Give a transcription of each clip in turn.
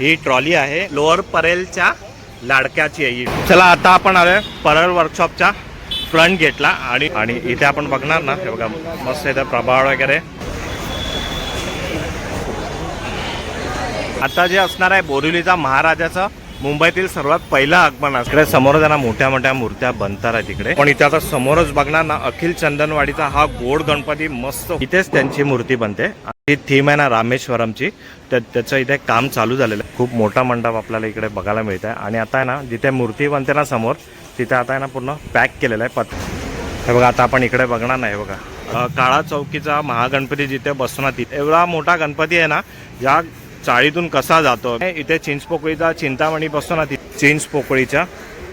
ही trolley आहे lower परेलच्या लाडक्याची आहे चला आता आपण आलोय परळ वर्कशॉपच्या फ्रंट गेटला आणि आणि इथे आपण बघणार ना हे बघा मस्त इथे प्रभाळ वगैरे. आता जे असणार आहे बोरिवलीचा महाराजाचं मुंबईतील सर्वात पहिलं आगमन. इकडे समोर जरा मोठ्या मोठ्या मूर्त्या बनतात आहे तिकडे. पण इथे आता समोरच बघणार ना अखिल चंदनवाडीचा हा गोड गणपती मस्त. इथेच त्यांची मूर्ती बनते. ही थीम आहे ना रामेश्वरमची. तर त्याचं इथे काम चालू झालेलं आहे. खूप मोठा मंडप आपल्याला इकडे बघायला मिळत आहे. आणि आता आहे ना जिथे मूर्ती बनते ना समोर तिथे आता आहे ना पूर्ण पॅक केलेलं आहे. पत हे बघा आता आपण इकडे बघणार नाही बघा. काळा चौकीचा महागणपती जिथे बसतो ना तिथे. एवढा मोठा गणपती आहे ना या चाळीतून कसा जातो? इथे चिंचपोकळीचा चिंतामणी बसतो ना ती चिंचपोकळीच्या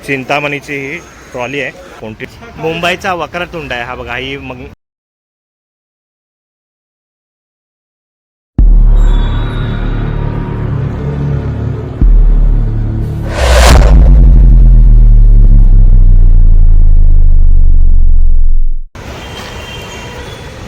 चिंतामणीची ही ट्रॉली आहे. कोणती? मुंबईचा वक्रतुंड आहे. हा बघा ही मग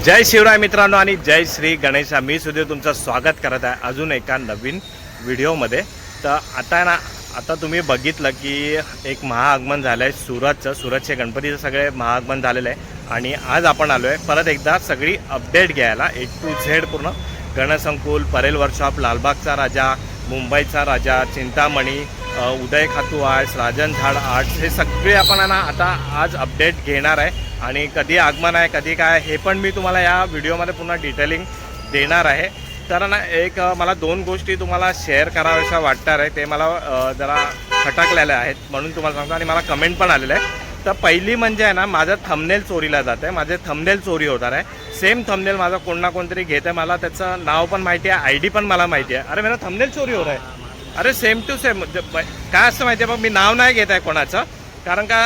जय शिवराय मित्रांनो आणि जय श्री गणेशा. मी सुद्धा तुमचं स्वागत करत आहे अजून एका नवीन व्हिडिओमध्ये. तर आता ना आता तुम्ही बघितलं की एक महाआगमन झालं आहे सुरतचं सुरतचे गणपतीचं सगळे महाआगमन झालेलं आहे. आणि आज आपण आलो आहे परत एकदा सगळी अपडेट घ्यायला. ए टू झेड पूर्ण. गणसंकुल परेल वर्कशॉप लालबागचा राजा मुंबईचा राजा चिंतामणी उदय खातू आर्ट्स राजन झाड आर्ट्स हे सगळे आपण आहे ना आता आज अपडेट घेणार आहे. आणि कधी आगमन आहे कधी काय हे पण मी तुम्हाला या व्हिडिओमध्ये पुन्हा डिटेलिंग देणार आहे. तर ना एक मला दोन गोष्टी तुम्हाला शेअर कराव्याशा वाटणार आहे. ते मला जरा खटकलेल्या आहेत म्हणून तुम्हाला सांगतो. आणि मला कमेंट पण आलेलं आहे तर पहिली म्हणजे आहे ना माझं थंबनेल चोरीला जात आहे. माझे थंबनेल चोरी होणार आहे. सेम थंबनेल माझा कोण ना कोणतरी घेत आहे. मला त्याचं नाव पण माहिती आहे आय डी पण मला माहिती आहे. अरे मेरा थंबनेल चोरी होत आहे अरे सेम टू सेम काय असतं माहिती आहे बघ मी नाव नाही घेत आहे कोणाचं. कारण का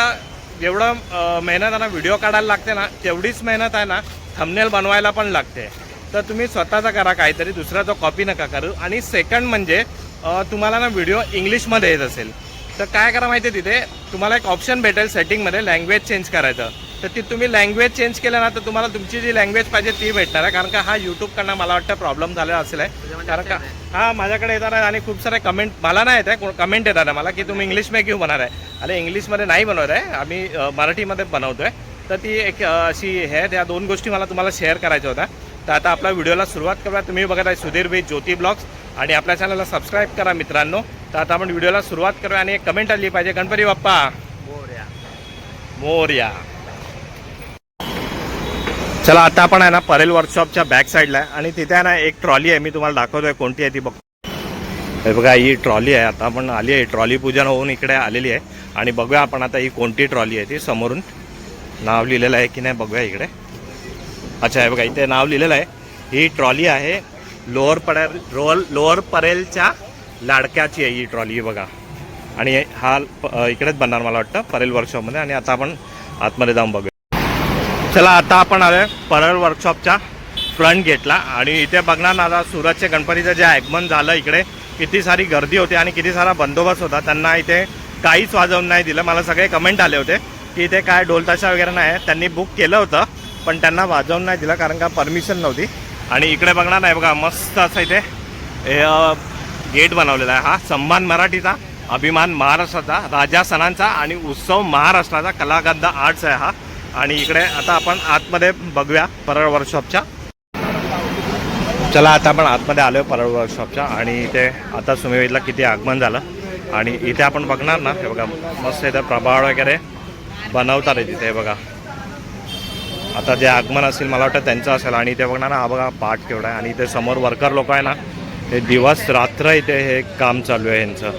जेवढं मेहनत आहे ना व्हिडिओ काढायला लागते ना तेवढीच मेहनत आहे ना थंबनेल बनवायला पण लागते. तर तुम्ही स्वतःचा करा काहीतरी दुसऱ्याचा कॉपी नका करू. आणि सेकंड म्हणजे तुम्हाला ना व्हिडिओ इंग्लिशमध्ये येत असेल. तर काय करा माहिती आहे तिथे? तुम्हाला एक ऑप्शन भेटेल सेटिंगमध्ये लँग्वेज चेंज करायचं. तर ती तुम्ही लँग्वेज चेंज केलं ना तर तुम्हाला तुमची जी लँग्वेज पाहिजे ती भेटणार आहे. कारण का हा यूट्यूबकडनं मला वाटतं प्रॉब्लेम झालेला असेल आहे. कारण का हा माझ्याकडे येणार आहे आणि खूप सारे कमेंट मला नाही येत आहे कमेंट आहे मला की तुम्ही इंग्लिश में क्यों बनणार आहे? अरे इंग्लिशमध्ये नाही बनवत आहे. आम्ही मराठीमध्ये बनवतो आहे तर ती एक अशी हे त्या दोन गोष्टी मला तुम्हाला शेअर करायच्या होत्या. तर आता आपल्या व्हिडिओला सुरुवात करूया. तुम्ही बघत आहे सुधीर भाई ज्योती ब्लॉग्स. आणि आपल्या चॅनलला सबस्क्राईब करा मित्रांनो. तर आता आपण व्हिडिओला सुरुवात करूया आणि एक कमेंट आली पाहिजे. गणपती बाप्पा. मोर्या. चला आता आपण आहे ना परेल वर्कशॉपच्या बॅक साईडला आहे. आणि तिथे आहे ना एक ट्रॉली आहे मी तुम्हाला दाखवतोय कोणती आहे ती बघ. हे बघा ही ट्रॉली आहे. आता आपण आली आहे ट्रॉली पूजन होऊन इकडे आलेली आहे. आणि बघूया आपण आता ही कोणती ट्रॉली आहे ती. समोरून नाव लिहिलेलं आहे की नाही बघूया इकडे. अच्छा हे बघा इथे नाव लिहिलेलं आहे. ही ट्रॉली आहे लोअर परेल रोल लोअर परेलच्या लाडक्याची आहे ही ट्रॉली बघा. आणि हा प- इकडेच बनणार मला वाटतं परेल वर्कशॉपमध्ये आणि आता आपण आतमध्ये जाऊन बघूया. चला आता आपण आलोय परळ वर्कशॉपच्या फ्रंट गेटला आणि इथे बघणार ना आता सुरतच्या गणपतीचं जे आगमन झालं इकडे किती सारी गर्दी होती आणि किती सारा बंदोबस्त होता. त्यांना इथे काहीच वाजवून नाही दिलं. मला सगळे कमेंट आले होते की इथे काय ढोलताशा वगैरे नाही त्यांनी बुक केलं होतं पण त्यांना वाजवून नाही दिलं कारण का परमिशन नव्हती. आणि इकडे बघणार नाही बघा मस्त असं इथे गेट बनवलेला आहे हा. सन्मान मराठीचा अभिमान महाराष्ट्राचा राजा सणांचा आणि उत्सव महाराष्ट्राचा कलागंध आर्ट्स आहे हा. आणि इकडे आता आपण आतमध्ये बघूया परळ वर्कशॉपच्या चला आता आपण आतमध्ये आलो परळ वर्कशॉपच्या आणि इथे आता सुमेवेदला किती आगमन झालं. आणि इथे आपण बघणार ना हे बघा मस्त इथे प्रभाळ वगैरे बनवतात आहे तिथे हे बघा. आता जे आगमन असेल मला वाटतं त्यांचं असेल. आणि इथे बघणार ना हा बघा पाठ केवढा आहे. आणि इथे समोर वर्कर लोक आहे ना हे दिवस रात्र इथे हे काम चालू आहे यांचं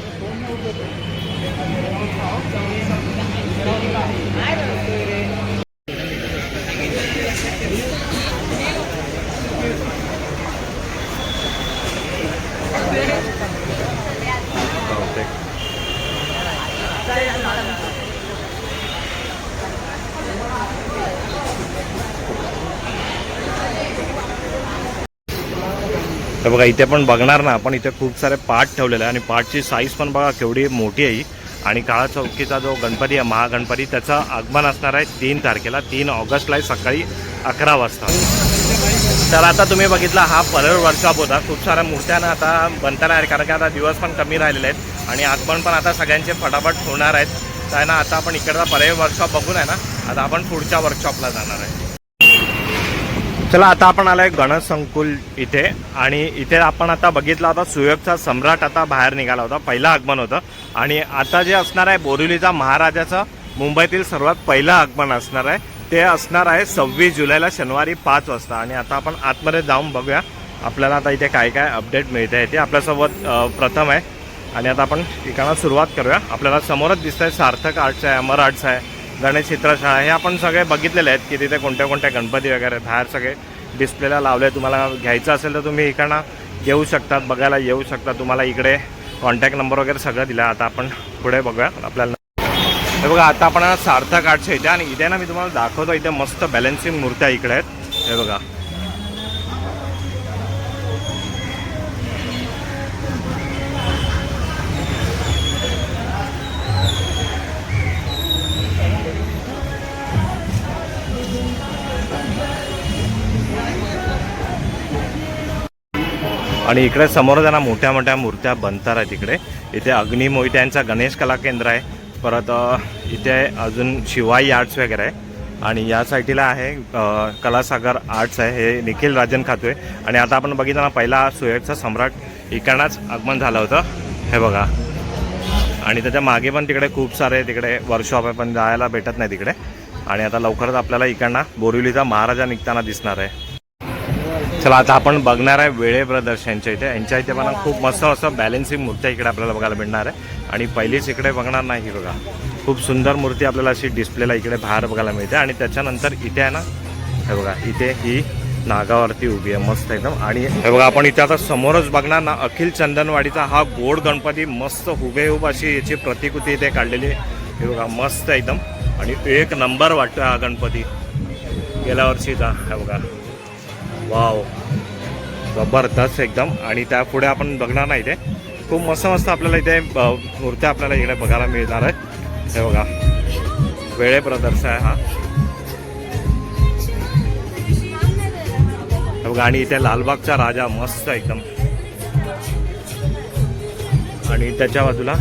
बहुतेक. तर बघा इथे पण बघणार ना आपण इथे खूप सारे पाठ ठेवलेले आहे आणि पाठची साईज पण बघा केवढी मोठी आहे आणि काळा चौकीचा जो गणपती आहे महागणपती त्याचं आगमन असणार आहे तीन तारखेला. तीन ऑगस्टला आहे सकाळी अकरा वाजता. तर आता तुम्ही बघितला हा परळ वर्कशॉप होता. खूप साऱ्या मूर्त्या ना आता बनता आहेत कारण की आता दिवस पण कमी राहिलेले आहेत. आणि आगमन पण आता सगळ्यांचे फटाफट होणार आहेत. तर आहे ना आता आपण इकडचा परळ वर्कशॉप बघून आहे ना आता आपण पुढच्या वर्कशॉपला जाणार आहे. चला आता आपण आलोय गणेश संकुल इथे. आणि इथे आपण आता बघितला होता सुयोगचा सम्राट आता बाहेर निघाला होता पहिलं आगमन होतं. आणि आता जे असणार आहे बोरिवलीचा महाराजाचं मुंबईतील सर्वात पहिलं आगमन असणार आहे. ते असणार आहे सव्वीस जुलैला शनिवारी पाच वाजता. आणि आता आपण आतमध्ये जाऊन बघूया आपल्याला आता इथे काय काय अपडेट मिळते आहे ते. आपल्यासोबत प्रथम आहे. आणि आता आपण ठिकाणा सुरुवात करूया. आपल्याला समोरच दिसतंय सार्थक आर्ट्स आहे अमर आर्ट्स आहे. गणेश चित्रशाळा हे आपण सगळे बघितलेले आहेत की तिथे कोणत्या कोणत्या गणपती वगैरे बाहेर सगळे डिस्प्लेला लावले. तुम्हाला घ्यायचं असेल तर तुम्ही इकडनं येऊ शकतात बघायला येऊ शकता. तुम्हाला इकडे कॉन्टॅक्ट नंबर वगैरे सगळं दिलं. आता आपण पुढे बघूया. आपल्याला हे बघा आता आपण सार्थक आर्टच्या इथे आणि इथे ना मी तुम्हाला दाखवतो. इथे मस्त बॅलन्सिंग मूर्त्या इकडे आहेत. हे बघा. आणि इकडे समोर त्यांना मोठ्या मोठ्या मूर्त्या बनतात आहेत इकडे. इथे अग्निमोहित्यांचा गणेश कला केंद्र आहे. परत इथे अजून शिवाई आर्ट्स वगैरे आहे. आणि या साईटीला आहे कलासागर आर्ट्स आहे. हे निखिल राजन खातोय. आणि आता आपण बघितलं ना पहिला सुएटचा सम्राट इकडनाच आगमन झालं होतं. हे बघा. आणि त्याच्यामागे पण तिकडे खूप सारे तिकडे वर्कशॉप आहे पण जायला भेटत नाही तिकडे. आणि आता लवकरच आपल्याला इकडनं बोरिवलीचा महाराजा निघताना दिसणार आहे. चला आता आपण बघणार आहे वेळे ब्रदर्स यांच्या इथे. यांच्या इथे मला खूप मस्त असं बॅलेन्सिंग मूर्ती इकडे आपल्याला बघायला मिळणार आहे. आणि पहिलीच इकडे बघणार नाही बघा. खूप सुंदर मूर्ती आपल्याला अशी डिस्प्लेला इकडे बाहेर बघायला मिळते. आणि त्याच्यानंतर इथे आहे ना हे बघा इथे ही नागावरती उभी आहे मस्त एकदम. आणि हे बघा आपण इथे आता समोरच बघणार ना अखिल चंदनवाडीचा हा गोड गणपती मस्त हुबेहूब अशी याची प्रतिकृती इथे काढलेली आहे. हे बघा मस्त एकदम. आणि एक नंबर वाटतो हा गणपती. गेल्या वर्षीचा हे बघा. वाव. जबरदस्त एकदम. आणि त्या पुढे आपण बघणार नाही ते खूप मस्त मस्त आपल्याला इथे मूर्त्या आपल्याला इकडे बघायला मिळणार आहेत. हे बघा. वेळे प्रदर्शन आहे हा. बघा आणि इथे लालबागचा राजा मस्त एकदम. आणि त्याच्या बाजूला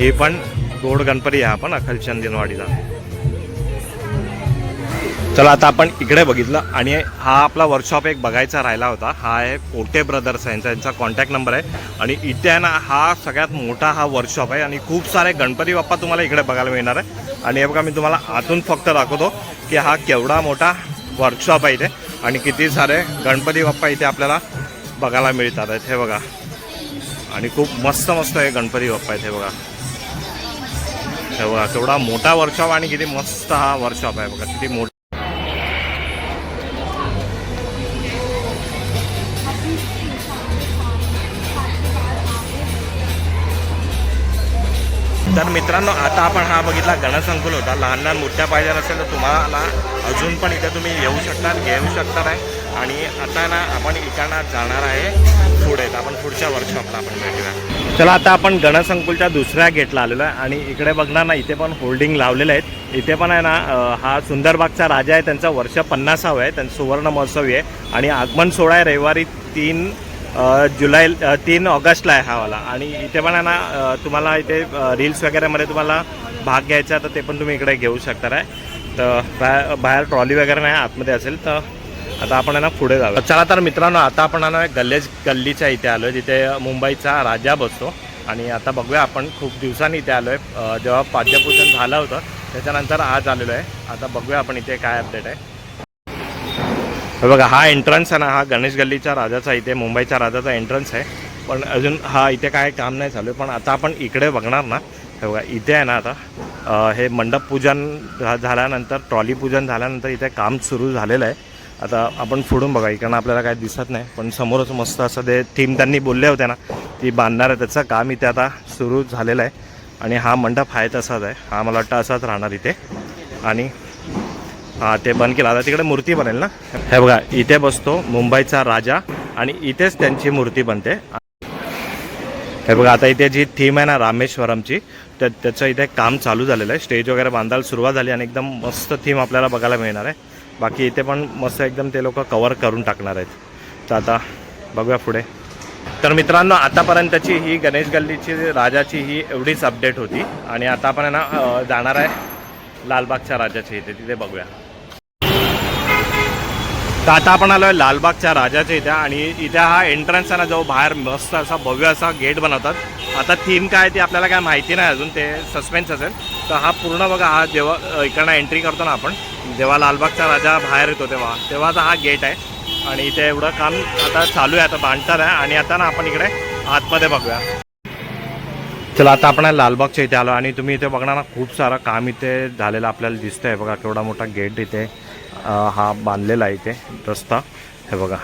हे पण गोड गणपती आहे आपण अखलचंद दिनवाडीला चला आता आपण इकडे बघितलं आणि हा आपला वर्कशॉप एक बघायचा राहिला होता. हा आहे कोटे ब्रदर्स यांचा यांचा कॉन्टॅक्ट नंबर आहे. आणि इथे आहे ना हा सगळ्यात मोठा हा वर्कशॉप आहे. आणि खूप सारे गणपती बाप्पा तुम्हाला इकडे बघायला मिळणार आहे. आणि हे बघा मी तुम्हाला आतून फक्त दाखवतो की हा केवढा मोठा वर्कशॉप आहे इथे. आणि किती सारे गणपती बाप्पा इथे आपल्याला बघायला मिळतात आहेत. हे बघा. आणि खूप मस्त मस्त आहे गणपती बाप्पा आहेत. हे बघा. हे बघा केवढा मोठा वर्कशॉप आणि किती मस्त हा वर्कशॉप आहे. बघा किती मोठा तर मित्रांनो आता आपण हा बघितला गणसंकुल होता. लहान लहान मोठ्या पाहिजे असेल तर तुम्हाला अजून पण इथे तुम्ही येऊ शकता घेऊ शकणार आहे. आणि आता ना आपण इकडनं जाणार आहे पुढे. तर आपण पुढच्या वर्कशॉपला आपण भेटूया. चला आता आपण गणसंकुलच्या दुसऱ्या गेटला आलेलो आहे. आणि इकडे बघणार ना इथे पण होल्डिंग लावलेले आहेत. इथे पण आहे ना हा सुंदरबागचा राजा आहे. त्यांचं वर्ष पन्नासावं आहे. त्यांचं सुवर्ण महोत्सवी आहे. आणि आगमन सोहळा आहे रविवारी तीन जुलै तीन ऑगस्टला आहे हा वाला. आणि इथे पण आहे ना तुम्हाला इथे रील्स वगैरेमध्ये तुम्हाला भाग घ्यायचा तर ते पण तुम्ही इकडे घेऊ शकता आहे तर बाहेर बाहेर ट्रॉली वगैरे नाही आतमध्ये असेल तर आता आपण आहे ना पुढे जाऊ चला तर मित्रांनो आता आपण आहे ना गल्लेज गल्लीच्या इथे आलो आहे जिथे मुंबईचा राजा बसतो. आणि आता बघूया आपण खूप दिवसांनी इथे आलो आहे जेव्हा पाद्यपूजन झालं होतं त्याच्यानंतर आज आलेलो आहे. आता बघूया आपण इथे काय अपडेट आहे. हे बघा हा एंट्रन्स आहे ना हा गणेश गल्लीच्या राजाचा इथे मुंबईच्या राजाचा एंट्रन्स आहे. पण अजून हा इथे काय काम नाही चालू आहे. पण आता आपण इकडे बघणार ना हे बघा इथे आहे ना आता हे मंडप पूजन झाल्यानंतर ट्रॉली पूजन झाल्यानंतर इथे काम सुरू झालेलं आहे. आता आपण फुडून बघा इकडनं आपल्याला काय दिसत नाही. पण समोरच मस्त असं ते थीम त्यांनी बोलले होते ना ती बांधणार आहे त्याचं. काम इथे आता सुरू झालेलं आहे. आणि हा मंडप आहे तसाच आहे. हा मला वाटतं असाच राहणार इथे. आणि हा ते बंद केला. आता तिकडे मूर्ती बनेल ना? हे बघा इथे बसतो मुंबईचा राजा आणि इथेच त्यांची मूर्ती बनते. हे बघा आता इथे जी थीम आहे ना रामेश्वरमची तर त्याचं इथे काम चालू झालेलं आहे. स्टेज वगैरे बांधायला सुरुवात झाली आणि एकदम मस्त थीम आपल्याला बघायला मिळणार आहे. बाकी इथे पण मस्त एकदम ते लोक कवर करून टाकणार आहेत. तर आता बघूया पुढे. तर मित्रांनो आतापर्यंतची ही गणेश गल्लीची राजाची ही एवढीच अपडेट होती. आणि आता आपण आहे ना जाणार आहे लालबागच्या राजाच्या इथे. तिथे बघूया. तर आता आपण आलो आहे लालबागच्या राजाच्या इथे आणि इथे हा एंट्रन्स आहे ना जो बाहेर मस्त असा भव्य असा गेट बनवतात. आता थीम काय ती ते आपल्याला काय माहिती नाही अजून ते सस्पेन्स असेल. तर हा पूर्ण बघा हा जेव्हा इकडनं एंट्री करतो ना आपण जेव्हा लालबागचा राजा बाहेर येतो तेव्हा तेव्हाचा हा गेट आहे. आणि इथे एवढं काम आता चालू आहे आता बांधतात आहे. आणि आता ना आपण इकडे आतमध्ये बघूया. चला आता आपण लालबागच्या इथे आलो आणि तुम्ही इथे बघणार ना खूप सारं काम इथे झालेलं आपल्याला दिसतं आहे बघा केवढा मोठा गेट इथे हा बांधलेला आहे इथे रस्ता. हे बघा.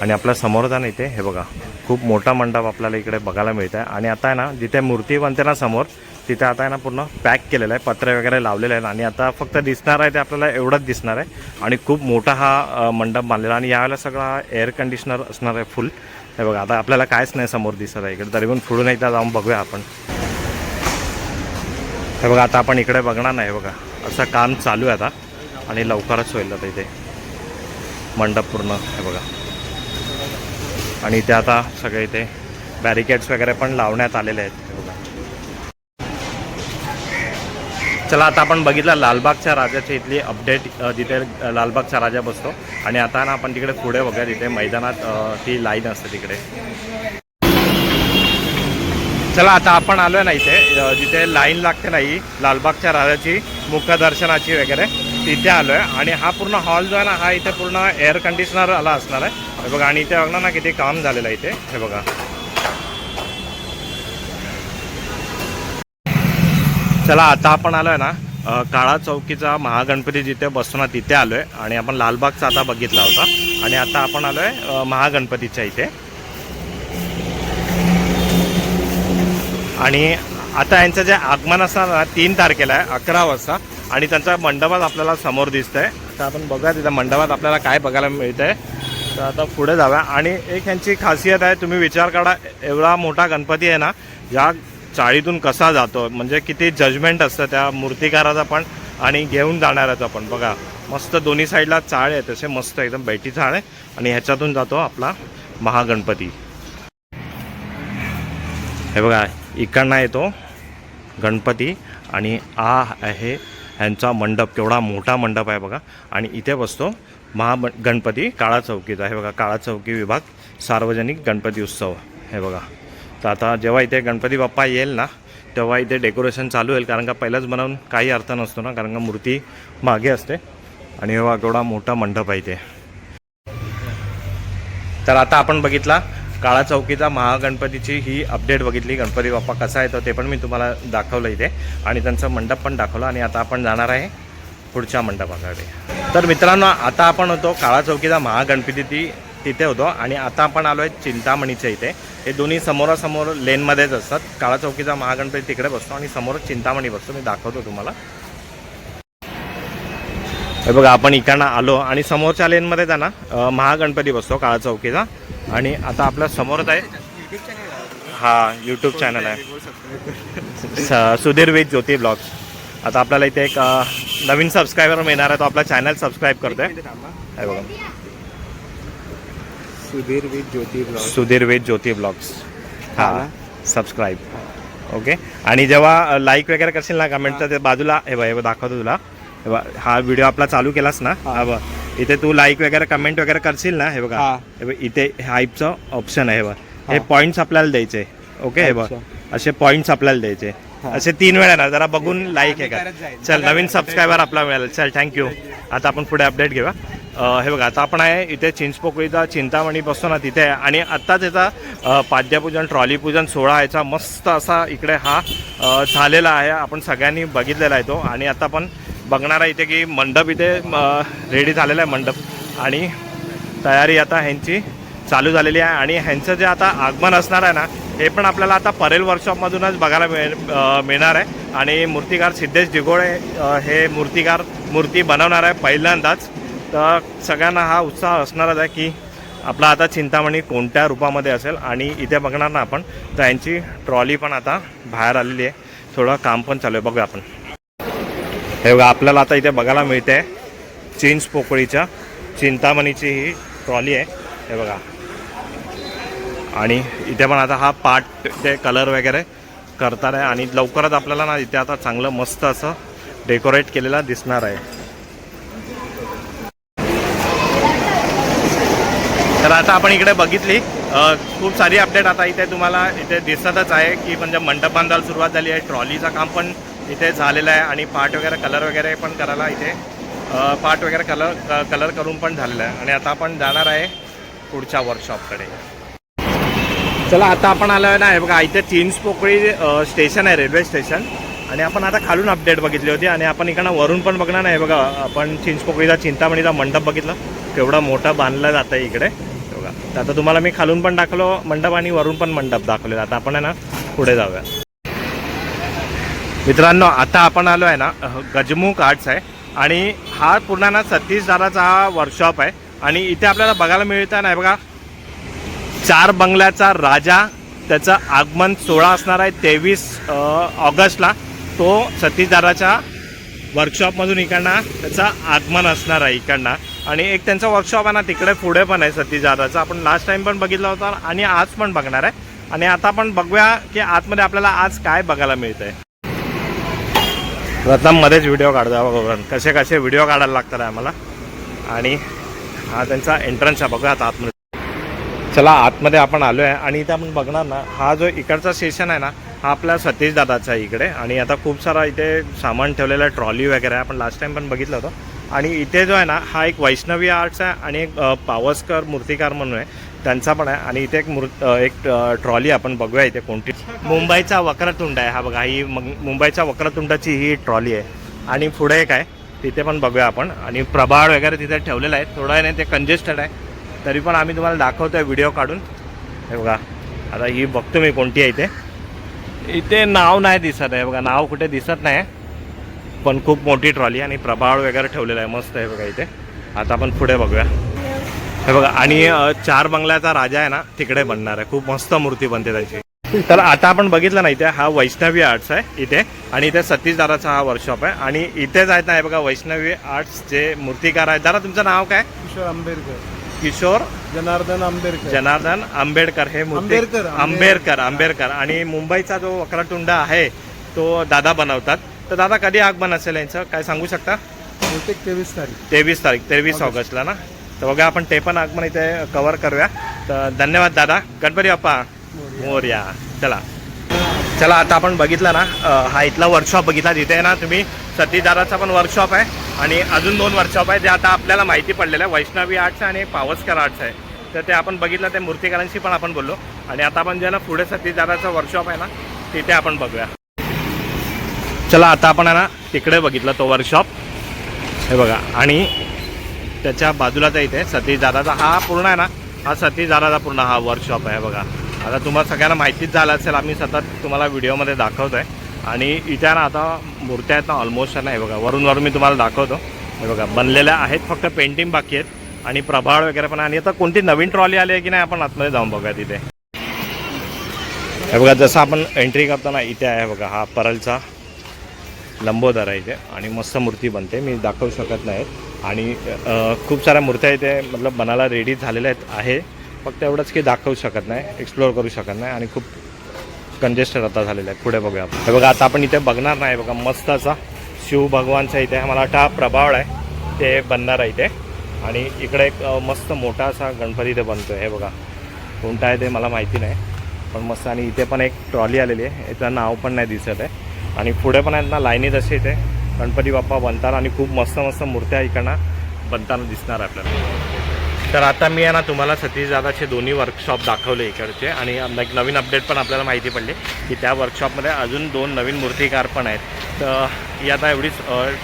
आणि आपल्यासमोर जाणं इथे हे बघा. खूप मोठा मंडप आपल्याला इकडे बघायला मिळत आहे आणि आता आहे ना जिथे मूर्ती बनते ना समोर तिथे आता आहे ना पूर्ण पॅक केलेलं आहे पत्रे वगैरे लावलेले आहेत. आणि आता फक्त दिसणार आहे ते आपल्याला एवढंच दिसणार आहे. आणि खूप मोठा हा मंडप बांधलेला आणि यावेळेला सगळा एअर कंडिशनर असणार आहे फुल हे बघा आता आपल्याला कायच नाही समोर दिसत आहे इकडे. तरी पण पुढून एकदा जाऊन बघूया आपण. हे बघा आता आपण इकडे बघणार नाही बघा. असं काम चालू आहे आता आणि लवकरच होईल आता इथे. मंडप पूर्ण हे बघा. आणि इथे आता सगळे इथे बॅरिकेड्स वगैरे पण लावण्यात आलेले आहेत हे बघा चला आता आपण बघितलं लालबागच्या राजाच्या इथली अपडेट जिथे लालबागचा राजा बसतो. आणि आता ना आपण तिकडे पुढे बघूया तिथे मैदानात ती लाईन असते तिकडे. चला आता आपण आलो ना इथे जिथे लाईन लागते नाही लालबागच्या राजाची मुखदर्शनाची वगैरे तिथे आलो आहे आणि हा पूर्ण हॉल जो आहे ना हा इथे पूर्ण एअर कंडिशनर आला असणार आहे. हे बघा आणि इथे बघणार ना किती काम झालेलं आहे इथे. हे बघा. चला आता आपण आलो आहे ना काळा चौकीचा महागणपती जिथे बसतो ना तिथे आलो आहे आणि आपण लालबागचा आता बघितला होता. आणि आता आपण आलो आहे महागणपतीच्या इथे. आणि आता यांचं जे आगमन असणार ना तीन तारखेला आहे अकरा वाजता. आणि त्यांचा मंडपात आपल्याला समोर दिसत आहे तर आपण बघा तिथं मंडपात आपल्याला काय बघायला मिळतं आहे तर आता पुढे जाऊया. आणि एक यांची खासियत आहे तुम्ही विचार करा एवढा मोठा गणपती आहे ना या चाळीतून कसा जातो म्हणजे किती जजमेंट असतं त्या मूर्तिकाराचा पण आणि घेऊन जाणाऱ्याचा पण. बघा मस्त दोन्ही साईडला चाळ आहे तसे मस्त एकदम बैठी चाळ आहे आणि ह्याच्यातून जातो आपला महागणपती. हे बघा इकडनं येतो गणपती आणि आ आहे ह्यांचा मंडप केवढा मोठा मंडप आहे बघा. आणि इथे बसतो महा गणपती काळा चौकीचा. हे बघा काळा चौकी विभाग सार्वजनिक गणपती उत्सव. हे बघा. तर आता जेव्हा इथे गणपती बाप्पा येईल ना तेव्हा इथे डेकोरेशन चालू होईल कारण का पहिलंच बनवून काही अर्थ नसतो ना कारण का मूर्ती मागे असते. आणि हा केवढा मोठा मंडप आहे इथे. तर आता आपण बघितला काळा चौकीचा महागणपतीची ही अपडेट बघितली गणपती बाप्पा कसा येतो ते पण मी तुम्हाला दाखवलं इथे. आणि त्यांचं मंडप पण दाखवलं आणि आता आपण जाणार आहे पुढच्या मंडपाकडे. तर मित्रांनो आता आपण होतो काळा चौकीचा महागणपती ती तिथे होतो आणि आता आपण आलो आहे चिंतामणीच्या इथे. हे दोन्ही समोरासमोर लेनमध्येच असतात. काळा चौकीचा महागणपती तिकडे बसतो आणि समोर चिंतामणी बसतो. मी दाखवतो तुम्हाला. हे बघा आपण इकडनं आलो आणि समोरच्या लेनमध्ये जा ना महागणपती बसतो काळा चौकीचा आणि आता आपल्या समोरच आहे. हा यूट्यूब चॅनल आहे. सुधीर विथ ज्योती ब्लॉग्स आता आपल्याला इथे एक नवीन सबस्क्रायबर मिळणार आहे. तो आपला चॅनल सबस्क्राईब करतोय. हे बघा. Sudhir with Jyoti vlog Sudhir with Jyoti vlogs. हा? सबस्क्राईब ओके आणि जेव्हा लाईक वगैरे करशील ना कमेंटचं ते बाजूला हे बघ हे बघ दाखवतो तुला. हे बघ, हा व्हिडिओ आपला चालू केलास ना? हा. बघ. इथे तू लाईक वगैरे कमेंट वगैरे करशील ना हे बघा. हा. हे बघ इथे हाईपचं ऑप्शन आहे हे बघ. हे हा. पॉईंट्स आपल्याला द्यायचे. ओके हे बघ. अच्छा. असे पॉईंट्स आपल्याला द्यायचे. असे तीन वेळा ना जरा बघून लाईक आहे का करत जाईल. चल नवीन सबस्क्रायबर आपला मिळाला. चल थँक्यू आता आपण पुढे अपडेट घेऊया. हे बघा आता आपण आहे इथे चिंचपोकळीचा चिंतामणी बसतो ना तिथे आहे. आणि आत्ताच याचा पाद्यपूजन ट्रॉलीपूजन सोहळा याचा मस्त असा इकडे हा झालेला आहे. आपण सगळ्यांनी बघितलेला आहे तो. आणि आता आपण बघणार आहे इथे की मंडप इथे रेडी झालेला आहे मंडप. आणि तयारी आता ह्यांची चालू झालेली आहे. आणि ह्यांचं जे आता आगमन असणार आहे ना हे पण आपल्याला आता परेल वर्कशॉपमधूनच बघायला मिळ मिळणार आहे. आणि मूर्तिकार सिद्धेश दिघोळे हे मूर्तिकार मूर्ती बनवणार आहे पहिल्यांदाच. तर सगळ्यांना हा उत्साह असणारच आहे की आपला आता चिंतामणी कोणत्या रूपामध्ये असेल आणि इथे बघणार ना आपण. तर यांची ट्रॉली पण आता बाहेर आलेली आहे. थोडं काम पण चालू आहे. बघूया आपण. हे बघा आपल्याला आता इथे बघायला मिळते चिंच पोकळीच्या. चिंतामणीची ही ट्रॉली आहे. हे बघा. आणि इथे पण आता हा पाट ते कलर वगैरे करतात आहे आणि लवकरच आपल्याला ना इथे आता चांगलं मस्त असं डेकोरेट केलेला दिसणार आहे. तर आता आपण इकडे बघितली. खूप सारी अपडेट आता इथे तुम्हाला इथे दिसतच आहे की म्हणजे मंडप बांधायला सुरुवात झाली आहे. ट्रॉलीचं काम पण इथे झालेलं आहे आणि पाट वगैरे कलर वगैरे पण करायला इथे पाट वगैरे कलर क- कलर करून पण झालेलं आहे. आणि आता आपण जाणार आहे पुढच्या वर्कशॉपकडे चला आता आपण आलो आहे ना हे बघा इथे चिंच पोकळी स्टेशन आहे रेल्वे स्टेशन आणि आपण आता खालून अपडेट बघितली होती आणि आपण इकडनं वरून पण बघणार नाही. बघा आपण चिंचपोकळीचा चिंतामणीचा मंडप बघितला. केवढा मोठा बांधला जात आहे इकडे. तर आता तुम्हाला मी खालून पण दाखवलो मंडप आणि वरून पण मंडप दाखवले आता आपण आहे ना पुढे जाऊया. मित्रांनो आता आपण आलो आहे ना गजमुख आर्ट्स आहे. आणि हा पूर्ण ना सतीश दादाचा हा वर्कशॉप आहे. आणि इथे आपल्याला बघायला मिळतं नाही बघा. चार बंगल्याचा राजा त्याचं आगमन सोहळा असणार आहे तेवीस ऑगस्टला. तो सतीशदाराच्या वर्कशॉपमधून इकडनं त्याचं आगमन असणार आहे इकडनं. आणि एक त्यांचा वर्कशॉप आहे ना तिकडे पुढे पण आहे सतीशदाराचा आपण लास्ट टाइम पण बघितला होता आणि आज पण बघणार आहे. आणि आता आपण बघूया की आतमध्ये आपल्याला आज काय बघायला मिळतंय. प्रथम मध्येच व्हिडिओ काढतो बघून कसे कसे व्हिडिओ काढायला लागतात आम्हाला. आणि हा त्यांचा एंट्रन्स आहे. बघूया आता आतमध्ये. चला आतमध्ये आपण आलो आहे आणि इथे आपण बघणार ना हा जो इकडचा सेशन आहे ना हा आपल्या सतीश दादाचा आहे इकडे. आणि आता खूप सारा इथे सामान ठेवलेलं आहे ट्रॉली वगैरे आहे. आपण लास्ट टाइम पण बघितलं होतं. आणि इथे जो आहे ना हा एक वैष्णवी आर्ट्स आहे आणि एक पावसकर मूर्तिकार म्हणून आहे. त्यांचा पण आहे. आणि इथे एक मूर् एक ट्रॉली आपण बघूया इथे कोणती. मुंबईचा वक्रतुंड आहे हा बघा. ही मग मुंबईच्या वक्रतुंडाची ही ट्रॉली आहे. आणि पुढे एक आहे. तिथे पण बघूया आपण. आणि प्रभाळ वगैरे तिथे ठेवलेलं आहे. थोडं आहे ना ते कंजेस्टेड आहे. तरी पण आम्ही तुम्हाला दाखवतो आहे व्हिडिओ काढून. हे बघा. आता ही बघतो मी कोणती आहे इथे. इथे नाव नाही दिसत आहे. बघा नाव कुठे दिसत नाही. पण खूप मोठी ट्रॉली आणि प्रभाळ वगैरे ठेवलेला आहे. मस्त आहे बघा इथे. आता आपण पुढे बघूया. हे बघा आणि चार बंगल्याचा राजा आहे ना तिकडे बनणार आहे. खूप मस्त मूर्ती बनते त्याची. तर आता आपण बघितलं ना इथे हा वैष्णवी आर्ट्स आहे इथे. आणि इथे सतीशदाराचा हा वर्कशॉप आहे. आणि इथेच आहेत ना हे बघा वैष्णवी आर्ट्स जे मूर्तिकार आहेत. दादा तुमचं नाव काय? किशोर आंबेडकर. किशोर जनार्दन आंबेडकर. जनार्दन आंबेडकर हे आंबेडकर, आंबेडकर आंबेडकर. आणि मुंबईचा जो वक्रतुंड आहे तो दादा बनवतात. तर दादा कधी आगमन असेल यांचं? काय सांगू शकता? बहुतेक तेवीस तारीख. तेवीस तारीख तेवीस ऑगस्टला ना? तर बघा आपण ते पण आगमन इथे कव्हर करूया. तर धन्यवाद दादा. गणपती बाप्पा. मोर्या. चला. चला आता आपण बघितलं ना हा इथला वर्कशॉप बघितला. तिथे ना तुम्ही सतीदाराचा पण वर्कशॉप आहे आणि अजून दोन वर्कशॉप आहे जे आता आपल्याला माहिती पडलेलं आहे. वैष्णवी आर्ट्स आणि पावसकर आर्ट्स आहे. तर ते आपण बघितलं ते मूर्तिकारांशी पण आपण बोललो. आणि आता आपण जे ना पुढे सतीदाराचा वर्कशॉप आहे ना तिथे आपण बघूया. चला आता आपण आहे ना तिकडे बघितलं तो वर्कशॉप हे बघा आणि त्याच्या बाजूलाच इथे सतीश दादाचा हा पूर्ण आहे ना हा सतीश दादाचा पूर्ण हा वर्कशॉप आहे बघा. आता तुम्हाला सगळ्यांना माहितीच झालं असेल आम्ही सतत तुम्हाला व्हिडिओमध्ये दाखवतो आहे आणि इथे ना आता मूर्त्या आहेत ना ऑलमोस्ट आहे ना हे बघा वरून वरून मी तुम्हाला दाखवतो. हे बघा बनलेल्या आहेत फक्त पेंटिंग बाकी आहेत. आणि प्रभाळ वगैरे पण आणि आता कोणती नवीन ट्रॉली आली आहे की नाही आपण आतमध्ये जाऊन बघूया तिथे. हे बघा जसं आपण एंट्री करताना इथे आहे बघा हा परलचा. लंबोदर आहे इथे आणि मस्त मूर्ती बनते. मी दाखवू शकत नाही आणि खूप साऱ्या मूर्त्या इथे मतलब बनायला रेडी झालेल्या आहेत आहे. फक्त एवढंच की दाखवू शकत नाही एक्सप्लोअर करू शकत नाही आणि खूप कंजेस्टेड आता झालेलं आहे पुढे बघूया आपण. हे बघा आता आपण इथे बघणार नाही. बघा मस्त असा शिव भगवानचा इथे मला वाटतं हा प्रभाव आहे. ते बनणार आहे इथे. आणि इकडे एक मस्त मोठा असा गणपती इथे बनतो हे बघा कोणता आहे ते मला माहिती नाही. पण मस्त आणि इथे पण एक ट्रॉली आलेली आहे. याचं नाव पण नाही दिसत आहे. आणि पुढे पण आहेत ना लाईनीत असे इथे. गणपती बाप्पा बनताना आणि खूप मस्त मस्त मूर्त्या इकडनं बनताना दिसणार आपल्याला. तर आता मी आहे ना तुम्हाला सतीश दादाचे दोन्ही वर्कशॉप दाखवले इकडचे आणि एक नवीन अपडेट पण आपल्याला माहिती पडली की त्या वर्कशॉपमध्ये अजून दोन नवीन मूर्तिकार पण आहेत. तर ही आता एवढीच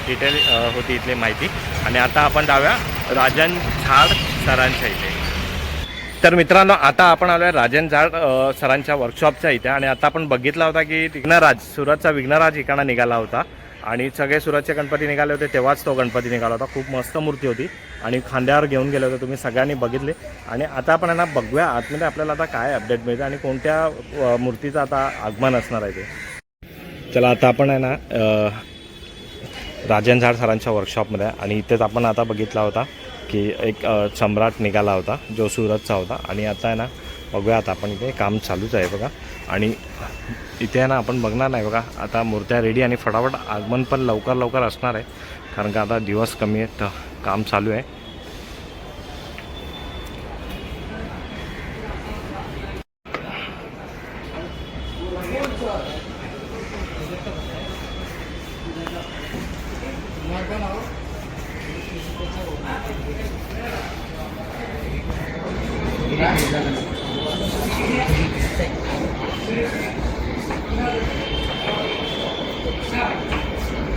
डिटेल होती इथली माहिती. आणि आता आपण जाऊया राजन झाड सरांच्या इथे. तर मित्रांनो आता आपण आलोय राजन झाड सरांच्या वर्कशॉपच्या इथे. आणि आता आपण बघितला होता की विघ्नराज सुरतचा विघ्नराज ठिकाणा निघाला होता. आणि सगळे सुरतचे गणपती निघाले होते तेव्हाच तो गणपती निघाला होता. खूप मस्त मूर्ती होती. आणि खांद्यावर घेऊन गेले होते तुम्ही सगळ्यांनी बघितले. आणि आता आपण यांना बघूया आतमध्ये आपल्याला आता काय अपडेट मिळते आणि कोणत्या मूर्तीचं आता आगमन असणार आहे ते. चला आता आपण आहे ना राजन झाड सरांच्या वर्कशॉपमध्ये आणि इथेच आपण आता बघितला होता. की एक सम्राट निघाला होता जो सुरतचा होता. आणि आता आहे ना बघूया आता आपण इथे काम चालूच आहे बघा. आणि इथे आहे ना आपण बघणार नाही बघा. आता मूर्त्या रेडी आणि फटाफट आगमन पण लवकर लवकर असणार आहे. कारण का आता दिवस कमी आहेत तर काम चालू आहे.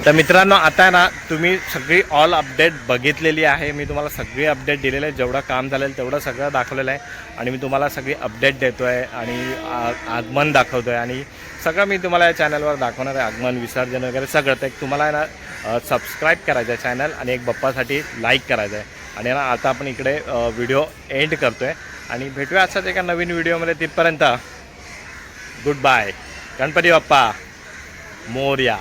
तर मित्रांनो आता ना तुम्ही सगळी ऑल अपडेट बघितलेली आहे. मी तुम्हाला सगळी अपडेट दिलेली आहे. जेवढं काम झालेलं तेवढं सगळं दाखवलेलं आहे. आणि मी तुम्हाला सगळी अपडेट देतो आहे आणि आ- आगमन दाखवतो आहे आणि सगळं मी तुम्हाला या चॅनलवर दाखवणार आहे. आगमन विसर्जन वगैरे सगळं. तर एक तुम्हाला आहे ना सबस्क्राईब करायचं आहे चॅनल आणि एक बप्पासाठी लाईक करायचं आहे. आणि ना आता आपण इकडे व्हिडिओ एंड करतो आहे आणि भेटूया असाच एका नवीन व्हिडिओमध्ये तिथपर्यंत गुड बाय गणपती बाप्पा. मोर्या